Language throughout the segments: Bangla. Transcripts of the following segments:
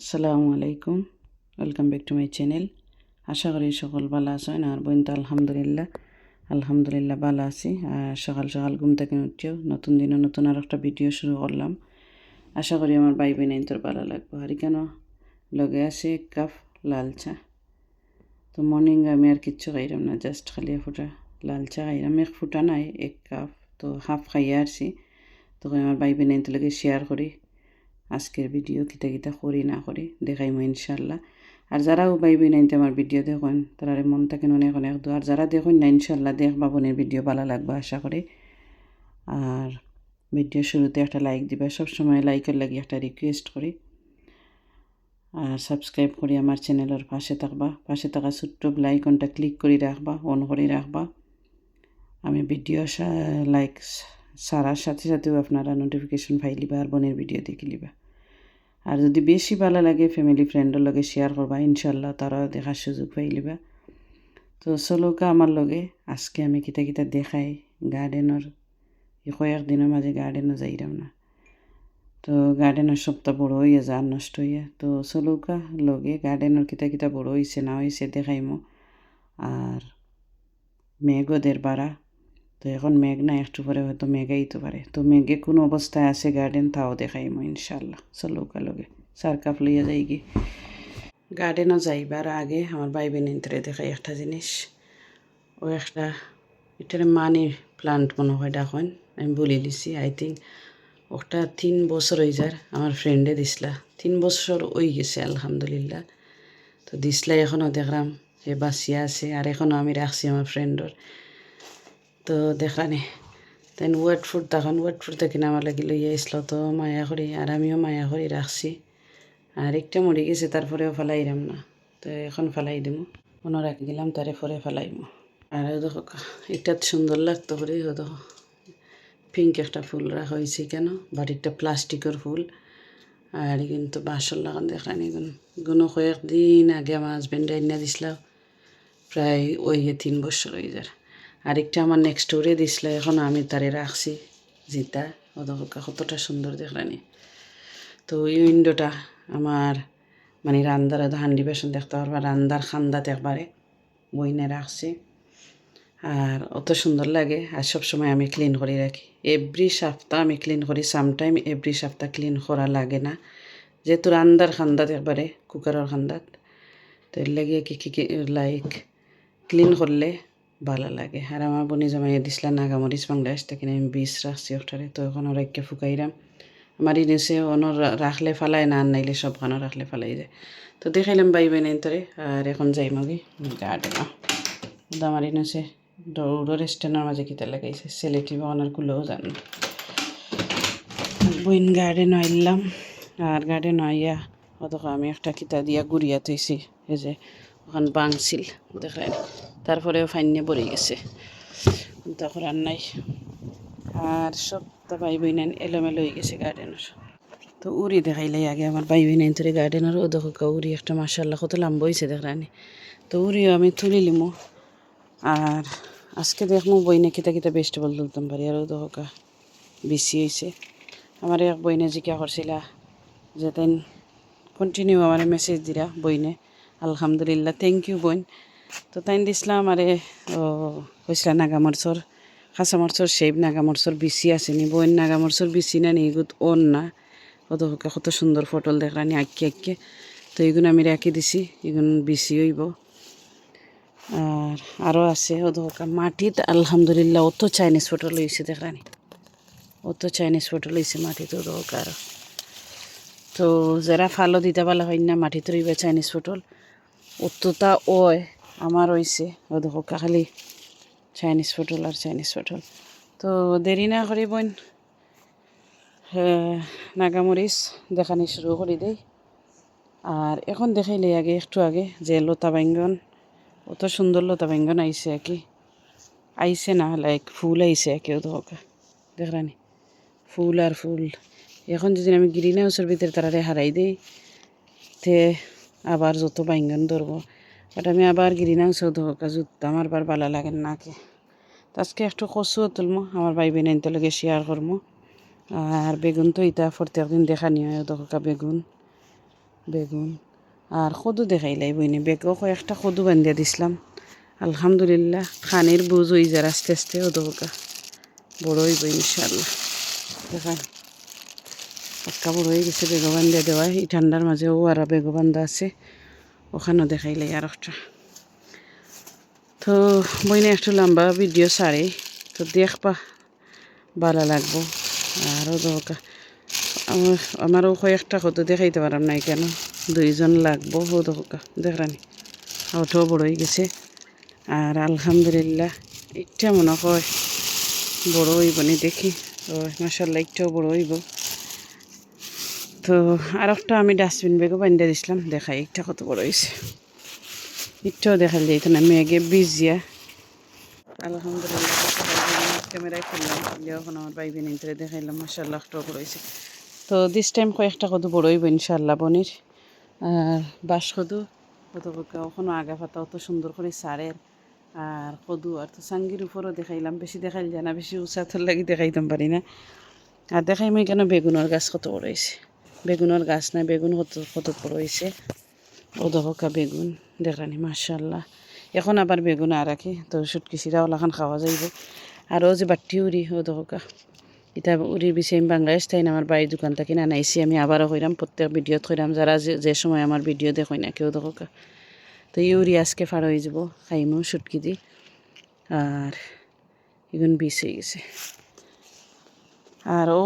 আসসালামু আলাইকুম। Welcome back to my channel আশা করি সকল ভালো আছেন আর বোন তো আলহামদুলিল্লাহ। আলহামদুলিল্লাহ ভালো আছি। আর সকাল সকাল ঘুম থেকে উঠিও নতুন দিনে নতুন আর একটা ভিডিও শুরু করলাম। আশা করি আমার ভাই বোন তোর ভালো লাগবে। আর কেন? লগে আছে এক কাপ লাল চা। তো মর্নিং আমি আর কিচ্ছু খাইলাম না জাস্ট খালি ফুটা লাল চা খাইলাম এক ফুটা নাই, এক কাপ তো হাফ খাইয়া আসছি। তো আমার ভাই বোন লগে শেয়ার করি। আজকের ভিডিও কিতা কিতা করি, না করি, দেখাইমো ইনশাল্লাহ। আর যারাও বাইবি নাইনতে আমার ভিডিও দেখুন, তারা মন থাকে অনেক অনেক দু আর যারা দেখুন না ইনশাল্লাহ দেখবা বোনের ভিডিও ভালো লাগবে আশা করি। আর ভিডিও শুরুতে একটা লাইক দিবা, সবসময় লাইকের লাগি একটা রিকোয়েস্ট করি। আর সাবস্ক্রাইব করি আমার চ্যানেলের পাশে থাকবা। পাশে থাকা ছোট্ট লাইকনটা ক্লিক করে রাখবা অন করে রাখবা। আমি ভিডিও লাইক সারার সাথে সাথেও আপনারা নোটিফিকেশন পাইলিবা আর বোনের ভিডিও দেখিলিবা আর যদি বেশি ভালো লাগে ফ্যামিলি ফ্রেন্ডের লগে শেয়ার করবা ইনশাল্লাহ তারাও দেখার সুযোগ পাইলিবা তো চলোকা আমার লগে, আজকে আমি কিতা কিতা দেখাই গার্ডেনের কয়েক দিনের মাঝে গার্ডেনও যাইরাম না। তো গার্ডেনের সপ্তাহ বড় হইয়া যা নষ্ট হইয়া তো চলৌকা লগে গার্ডেনের কিতা কিতা বড় হয়েছে না হয়েছে দেখাইমো। আর মেঘদের বাড়া তো এখন মেঘ না একটু পরে হয়তো মেঘাইতে পারে। তো মেঘে কোন অবস্থায় আছে গার্ডেন তাও দেখাইম ইনশাল্লাহ চলো লগে সার কাপ লইয়া যাই কি গার্ডেনও যাইবার আগে আমার ভাই বোনেন্তরে দেখাই একটা জিনিস। ও একটা, এটার মানি প্লান্ট মনে হয় ডাকন, আমি বলি দিছি আই থিঙ্ক ওটা তিন বছর হয়ে যার, আমার ফ্রেন্ডে দিসলা। তিন বছর ওই গেছে, আলহামদুলিল্লাহ। তো দিসলা এখনও দেখলাম যে বাঁচিয়া আছে, আর এখনও আমি রাখছি আমার ফ্রেন্ডর তো দেখানে তাই ওয়েট ফুড তখন ওয়েট ফুড থেকে আমার লাগি লইয়া আসলো তো মায়া করি, আর আমিও মায়া করি রাখছি। আর একটা মরে গেছে, তারপরেও ফেলাই ফেলাইলাম না। তো এখন ফেলাই দিব মনে রাখি গেলাম তারে পরে ফেলাইম। আর দেখো এটা সুন্দর লাগতো করে দেখো। পিঙ্ক একটা ফুল রাখা হয়েছে কেন? বাড়িটা প্লাস্টিকের ফুল। আর কিন্তু বাসর লাগান দেখানি কোনো কয়েকদিন আগে আমার হাজব্যান্ডে আইনা দিছিল। প্রায় ওই তিন বছর হয়ে যায় আরেকটা আমার নেক্সট ডোরে দিছিল, এখন আমি তারে রাখছি, জিতা। ওদকা কতটা সুন্দর দেখলানি। তো ওই উইন্ডোটা আমার মানে রান্দার হান্ডি বেসন দেখতে পারবা, রান্দার খান্দাতে একবারে বইনে রাখছি। আর অত সুন্দর লাগে, আর সবসময় আমি ক্লিন করে রাখি। এভরি সপ্তাহ আমি ক্লিন করি সামটাইম এভরি সপ্তাহ ক্লিন করা লাগে না। যেহেতু রান্দার খান্দাত একবারে কুকারের খান্দাত, তো লাগিয়ে কি কি লাইক ক্লিন করলে ভালো লাগে। আর আমার বনি জমাইয়া দিছিলা নাগামরিচ বাংলাদেশ থেকে আমি বিষ রাখছি ওটারে তো এখন একে ফুকাইরাম। আমার ইনেছে অনর রাখলে ফালাই, না নাইলে সব খানো রাখলে ফালাই যায়। তো দেখাইলাম বাই বাই তোরে, আর এখন যাই মগি গার্ডেন আমার ইনেছে দৌড়ের স্ট্যান্ডের মাঝে কিতা লাগাইছে, সেলেটি বা ওনার কুলেও জান বইন গার্ডেন আইলাম আর গার্ডেন আইয়া অতক আমি একটা কিতা দিয়া গুড়িয়া থইছি, এই যে ওখান বাংছিল দেখায় তারপরেও ফাইনে পড়ে গেছে। তখন আর নাই। আর সব তা ভাই বই নেন এলোমেলো হয়ে গেছে গার্ডেনের তো উড়ি দেখাইলে আগে আমার ভাই বই নেন তোরে গার্ডেনের ও দেখো উড়ি একটা মাসাল্লাহ কত লাম্ব হয়েছে দেখরানি তো উড়িও আমি তুলি লিমু। আর আজকে দেখমু বইনে কিতা কিতা ভেজিটেবল তুলতাম পারি। আর ও দেখো বেশি হয়েছে আমার এক বইনে জিজ্ঞা করছিলা, যে তাই কন্টিনিউ আমার মেসেজ দিরা বইনে আলহামদুলিল্লাহ থ্যাংক ইউ বোন তো তাই দিছিলাম, আরে, ও কইসলা নাগামরচর কাঁচামরচর শেপ নাগামরচর বিচি আছে নি বোন নাগামরচর বিচি না নি, এগুত অন না। কত কত সুন্দর ফটল দেখলানি আঁকি আঁকি। তো এগুলো আমি রাখি দিছি এগুলো বিচি হইব। আর আরও আছে ও দোকা মাটিত, আলহামদুলিল্লাহ, অত চাইনিজ ফটল হয়েছে দেখলানি অত চাইনিজ ফটল হয়েছে মাটিত ও দোকা আরও তো যারা ফালো দিতে পারলে হয় না, মাটিতে রইবে চাইনিজ ফটল অতটা ওয় আমার হয়েছে ও দেখো খালি চাইনিজ পটল আর চাইনিজ পটল। তো দেরি না করি বোন। নাগামরিচ দেখানি শুরু করে দেই। আর এখন দেখাইলে আগে, একটু আগে, যে লতা বেঙ্গন, অত সুন্দর লতা বেঙ্গন আইসে আর কি। আইসে না লাইক ফুল আইসে কেউ দেখা, দেখলানি। ফুল আর ফুল। এখন যদি আমি গ্রিন হাউসের ভিতরে তারা হারাই দিই, তে আবার যত বাইঙ্গন ধরবো। বাট আমি আবার গ্রিন হাউসও ধোকা জুত আমার বার ভালো লাগে নাকে। তো আজকে একটু কচুও তুলবো আমার ভাই বোন লগে শেয়ার করব আর বেগুন তো ইটা প্রত্যেক দিন দেখা নিয়ে দোকা বেগুন বেগুন। আর কদু দেখাইলাই বইনি, বেগও কয়েকটা কদু বান্ধিয়া দিছিলাম। আলহামদুলিল্লাহ, খানির বুঝ হয়ে যায় আস্তে আস্তে ওদকা বড় হইব ইনশাল্লাহ দেখা পাক্কা বড় হয়ে গেছে বেগ বান্ধিয়া দেওয়া এই ঠান্ডার মাঝেও আর বেগ বান্ধা আছে। ওখানেও দেখাইলাই আর একটা তো বইনে একটু লম্বা ভিডিও সারে, তো দেখবা ভালো লাগবো। আরও দরকার। আমার, আমারও কয়েকটা কত দেখাইতে পারাম নাই কেন? দুইজন লাগবো, ও দরকার। দেখরানি ওটাও বড় হয়ে গেছে। আর আলহামদুলিল্লাহ ইটা মনে হয় বড় হইব নি দেখি। ও মাসাল্লাহ একটাও বড় হইব। তো আর একটা আমি ডাস্টবিন বেগও বান্ধে দিছিলাম। দেখাই, একটা কত বড় হয়েছে একটাও দেখাল যাইতো না মেঘে ভিজিয়া আলহামদুলিল্লাহ ক্যামেরায় খুললাম যখন আমার ভাই বোন ইন্টারে দেখাইলাম মাসাল্লাহ একটাও বড় হয়েছে তো দিস টাইম কয়েকটা কত বড় হইব ইনশাল্লাহ বনির। আর বাস কদু কত ওখানে আগা পাতা অত সুন্দর করে সারের। আর কদু, আর তো সাঙ্গির উপরও দেখাইলাম, বেশি দেখাইল যায় না, বেশি উঁচাতর লাগি দেখাইতাম পারি না। আর দেখাই মই কেন বেগুনের গাছ কত বড় হয়েছে বেগুনের গাছ না বেগুন কত কত বড় হয়েছে বেগুন, দেখানি মার্শাল্লাহ এখন আবার বেগুন আর রাখি, তো সুটকিসিরা ওলাখান খাওয়া যাইব। আর ও যে বাট্টি উড়ি, ও দহকা এটা উড়ির বিষয়ে আমি বাংলাদেশ তাই আমার বাড়ির দোকান থেকে নাইছি, আমি আবারও কইরাম, প্রত্যেক ভিডিওত কইরাম, যারা যে সময় আমার ভিডিও দেখই না, কেউ দহকা তো ইউরি আজকে ফার হয়ে যাব, খাইমো, সুটকি দি। আর এগুন বিষ হয়ে গেছে। আর ও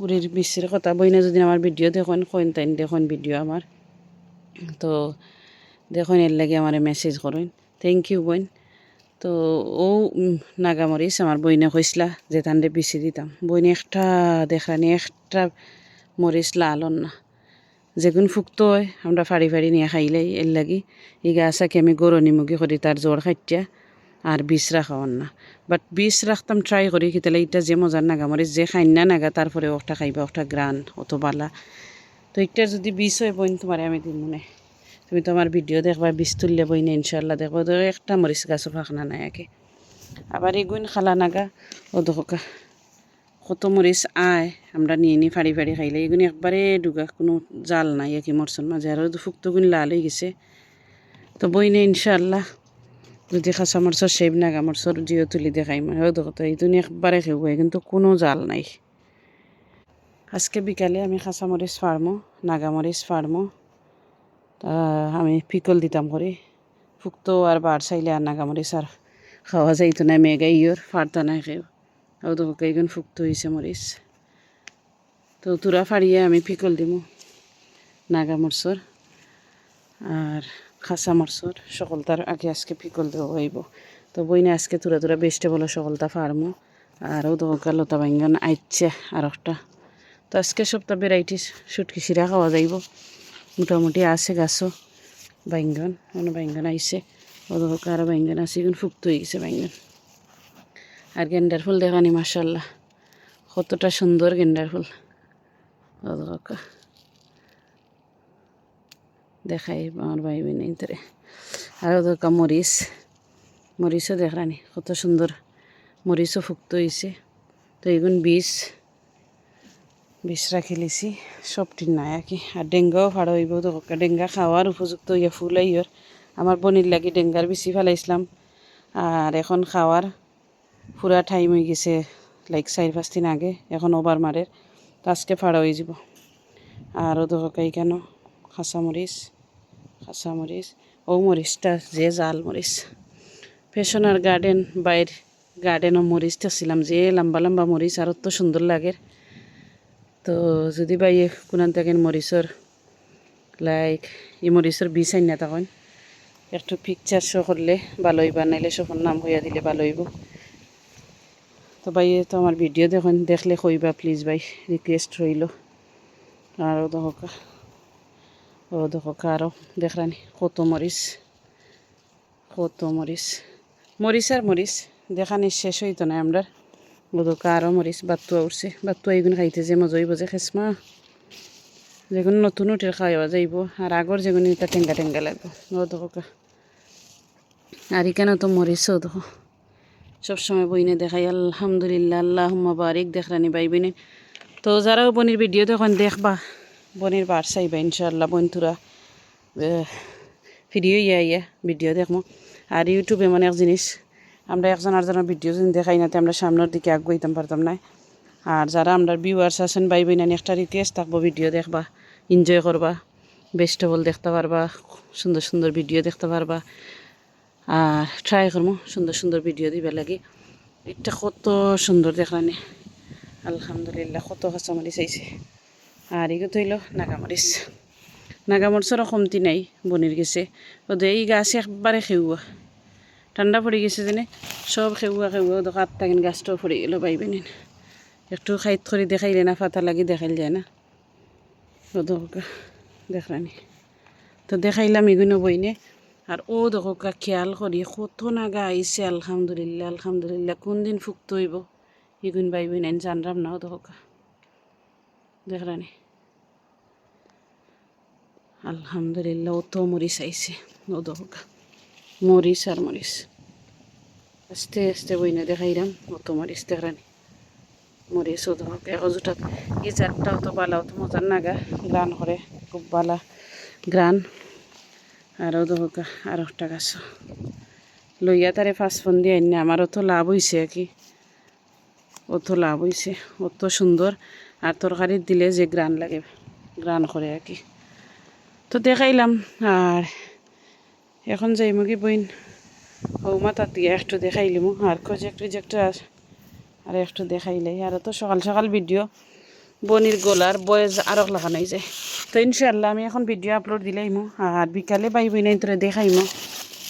উড়ির বিষের কথা বইনা যদি আমার ভিডিও দেখুন কইন তাইন দেখুন ভিডিও আমার। তো দেখুন, এর লাগে আমার মেসেজ করুন। থ্যাংক ইউ বইন তো ও নাগামরিচ আমার বইনে কইসলা যে তান্ডে বিচি দিতাম। বইনে একটা দেখানি একটা মরিচ লালন না। যেগুন ফুক্ত হয়, আমরা ফাড়ি ফাড়ি নিয়ে খাইলাই এর লাগি। এই গাছ আমি গরনি মুগি করি, তার জ্বর খাইটিয়া। আর বিষ রাখাওয়ান না। বাট বিষ রাখতাম ট্রাই করি কিতালে এটা যে মজার নাগামরিচ যে খাই না, নাগা, তারপরে ওটা খাইবা, ওটা গ্রান, অত বালা। তো একটার যদি বিষ হয় বইন, তোমার আমি দিন মনে। তুমি তো আমার ভিডিও দেখবা, বিষ তুললে বইনে ইনশাল্লাহ দেখো তো একটা মরিচ গাছও ফাঁকনা নাই আগে। আবার এগুন খালা নাগা, ও দোকা কত মরিচ আয়, আমরা নিয়ে নিয়ে ফাড়ি ফাড়ি খাইলে। এগুনি একবারে ডুগা, কোনো জাল নাই একই মরসন মাঝে। আরও ফুক্তগুন লাল হয়ে গেছে। তো বইনে ইনশাল্লাহ যদি খাঁচা মরচর সেব নাগা মরচর জিও তুলি দেখাই মানে ও দেখো এই দুনি একবারে খেব কিন্তু কোনো জাল নাই। আজকে বিকালে আমি খাঁচা মরিচ ফার্মো নাগামরিচ ফার্মো তা আমি পিকল দিতাম করে ফুক্তো আর বার চাইলে আর নাগামরিচ আর খাওয়া যাইতো না মেঘা ইয়র ফাড়তা নাই খেয়ে ও তো কেইগুন ফুক্ত হয়েছে মরিচ তো তুরা ফাড়িয়ে আমি পিকল দিমু নাগা মরচর আর খাসা মরচর সকলতার আগে আজকে পিকল দেওয়া হইব। তো বইনে আজকে তুরা তুরা বেস্টে বলো সকলতা ফার্মো। আর ও দোকা লতা বাইঙ্গন আইচ্ছে আর একটা তো আজকে সবটা ভেরাইটিস সুটকি সিরা খাওয়া যাইব। মোটামুটি আছে গাছও, বাইঙ্গন মানে বাইঙ্গন আইছে। ও দোকা আরও বাইঙ্গন আছে, এখন ফুক্ত হয়ে গেছে বাইঙ্গন। আর গেন্ডার ফুল দেখানি মাসাল্লাহ কতটা সুন্দর গেন্ডার ফুল। দোকা দেখাই আমার ভাই বোন ইন্তরে আর দোকা মরিচ মরিচও দেখানি কত সুন্দর মরিচও ফুক্ত হয়েছে তো এগুন বীজ বীজ রাখি লিছি সবটি নাই আর কি আর ডেঙ্গাও ফাড়া হইব তো ডেঙ্গা খাওয়ার উপযুক্ত ইয়ে ফুল আইয়র আমার বনির লাগি ডেঙ্গার বেশি ফেলাইছিলাম আর এখন খাওয়ার পুরা টাইম হয়ে গেছে লাইক চার পাঁচ দিন আগে এখন ওভার মারের তো আজকে ফাড়া হয়ে যাব আরও দোকাই কেন খাঁচা মরিচ খাঁচা মরিচ, ও মরিচটা যে জাল মরিচ। ফেশনার গার্ডেন, বাইর গার্ডেনও মরিচটা ছিলাম যে লম্বা লম্বা মরিচ আর তো সুন্দর লাগে। তো যদি বাই কোনান থাকেন মরিচর লাইক ই মরিচর বীজ আইন না তখন। একটু পিকচার শো করলে ভালো হইবা, নাইলে সফর নাম হইয়া দিলে ভালো হইব। তো ভাই তো আমার ভিডিও দেখুন, দেখলে কইবা প্লিজ ভাই রিকোয়েস্ট রইল। আর দহকা ও দহকা আরও দেখরানি কত মরিচ কত মরিচ মরিচ আর মরিচ দেখানি শেষ হইতো না আমরা ওদকা আরও মরিচ বাতুয়া উঠছে বাতুয়া এগুলো খাইতে যে মজা হইব যে খেসমা যেগুলো নতুন উঠে খাওয়া যাইব আর আগর যেগুলো এটা টেঙ্গা টেঙ্গা লাগবে ও দহকা আর এখানে তো মরিচও দেখো সবসময় বইনে দেখাই আলহামদুলিল্লাহ আল্লাহ বারিক দেখরানি বাই বইনে তো যারাও বনির ভিডিও দেখুন দেখবা বনির বার চাইবা ইনশাল্লাহ বন্ধুরা। ভিডিও ইয়া ইয়া, ভিডিও দেখব আর ইউটিউবে এমন এক জিনিস, আমরা একজন আরেকজনের ভিডিও যদি দেখাই না আমরা সামনের দিকে আগুইতাম পারতাম না। আর যারা আমরা ভিউয়ার্স আছেন বাই বইনানি একটা রিকোয়েস্ট থাকব, ভিডিও দেখবা এনজয় করবা ভেজিটেবল দেখতে পারবা, সুন্দর সুন্দর ভিডিও দেখতে পারবা। আর ট্রাই করব সুন্দর সুন্দর ভিডিও দিবে লাগে। এটা কত সুন্দর দেখলানি আলহামদুলিল্লাহ, কত কাঁচামরিচ আইছে আর এগুলো হইল নাগামরিচ নাগামরিচেরও কমতি নাই বনির গেছে। ওদের এই গাছ একবারে খেউয়া ঠান্ডা পড়ে গেছে যেনে সব খেউয়া খেউয়া ওদের কাঠ থাকেন গাছটাও পড়ে গেল পাইবেন একটু খাইত করে দেখাইলে না ফাতা লাগি দেখাইল যায় না। ওদের দেখলানি তো দেখাইলাম এগুলো বইনে আর ও দেখো খেয়াল করি কত নাগা আইছে আলহামদুলিল্লাহ আলহামদুলিল্লাহ। কোন দিন ফুক্ত হইব? এগুন বাইবি নাইন জানরাম না ও দেখো দেখলানি আলহামদুলিল্লাহ, ও তো মরিচ আইছে। ও দেখো মরিচ আর মরিচ আস্তে আস্তে বইনে দেখাইলাম ও তো মরিচ দেখলানি মরিচ ও দেখো একজোটা এই চারটা অত বালা অত মজার নাগা গ্রান করে খুব বালা গ্রান। আরও দোকা আর একটা গাছ। লইয়া তারে ফাঁস ফোন দিয়ে আনি আমার অত লাভ হয়েছে আর কি। অত লাভ হয়েছে অত সুন্দর। আর তরকারি দিলে যে গ্রান লাগে, গ্রান করে আর কি। তো দেখাইলাম, আর এখন যাইমু কি বইন। হৌমা তার দিয়ে একটু দেখাইলিমু আর প্রজেক্ট রিজেক্ট আর একটু দেখাইলে। আর তো সকাল সকাল ভিডিও বনির গোলার বয়েজ আরও লাগানোই যায়। তো ইনশাল্লাহ আমি এখন ভিডিও আপলোড দিলাইমু আর বিকালে বই নাই তোরে দেখাইমু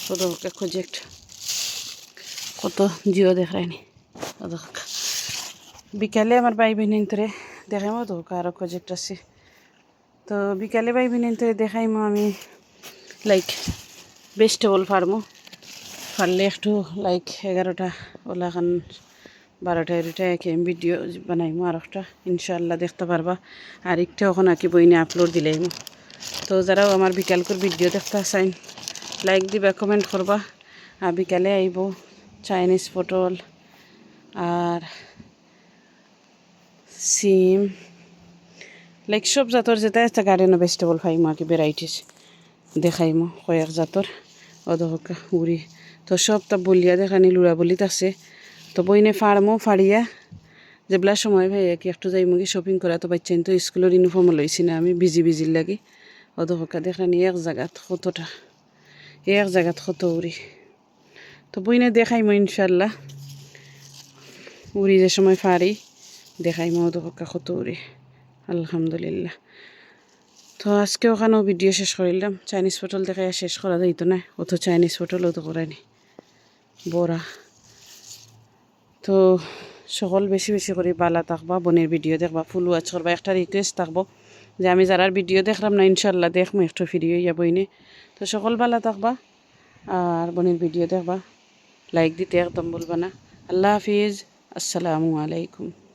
কত প্রজেক্ট কত জিও দেখায়নি। বিকালে আমার বাই বোন তোরে দেখাইমো তো আরও প্রজেক্ট আছে তো বিকালে বাই বোন তোরে দেখাইমো আমি লাইক ভেজিটেবল ফার্মও ফারলে একটু লাইক এগারোটা ওলাখান বারোটা, এরোটা, একে ভিডিও বানাইমো আর একটা। ইনশাল্লাহ দেখতে পারবা। আর একটা ওখানে আঁকি বইনে আপলোড দিলাইমো। তো যারাও আমার বিকালকর ভিডিও দেখতে চাইন লাইক দিবা কমেন্ট করবা। আর বিকালে আইব চাইনিজ পটল আর সিম লাইক সব জাতর যেটা, একটা গার্ডেনও ভেজিটেবল খাইমো আর কি ভ্যারাইটিস দেখাইমো কয়েক জাতর। অদহকা উড়ি। তো সবটা বলিয়া দেখানি লুড়া বলিত আছে। তো বইনে ফার্মও ফাড়িয়া। যেবেলা সময় ভাই কি একটু যাই মুগি শপিং করা, তো বাচ্চাইন তো স্কুলের ইউনিফর্ম লইছি না, আমি বিজি বিজির লাগি। অদহকা দেখানি এক জায়গাত কতটা, এক জায়গাত কত উড়ি। তো বইনে দেখাইমো ইনশাল্লাহ উড়ি যে সময় ফাড়ি। দেখাইমো অদহকা কত উড়ি আলহামদুলিল্লাহ। তো আজকে ওখানেও ভিডিও শেষ করিলাম। চাইনিজ পটল দেখাই শেষ করা যাইতো না অত চাইনিজ পটলও তো করায়নি বড়া। তো সকল বেশি বেশি করে বালা থাকবা, বনের ভিডিও দেখবা, ফুল ওয়াচ করবা, একটা রিকোয়েস্ট থাকব যে আমি যারার ভিডিও দেখলাম না ইনশাল্লাহ দেখব একটু ভিডিও যাবই নে তো সকল বালা থাকবা আর বনের ভিডিও দেখবা। লাইক দিতে একদম বলবা না। আল্লাহ হাফিজ। আসসালামু আলাইকুম।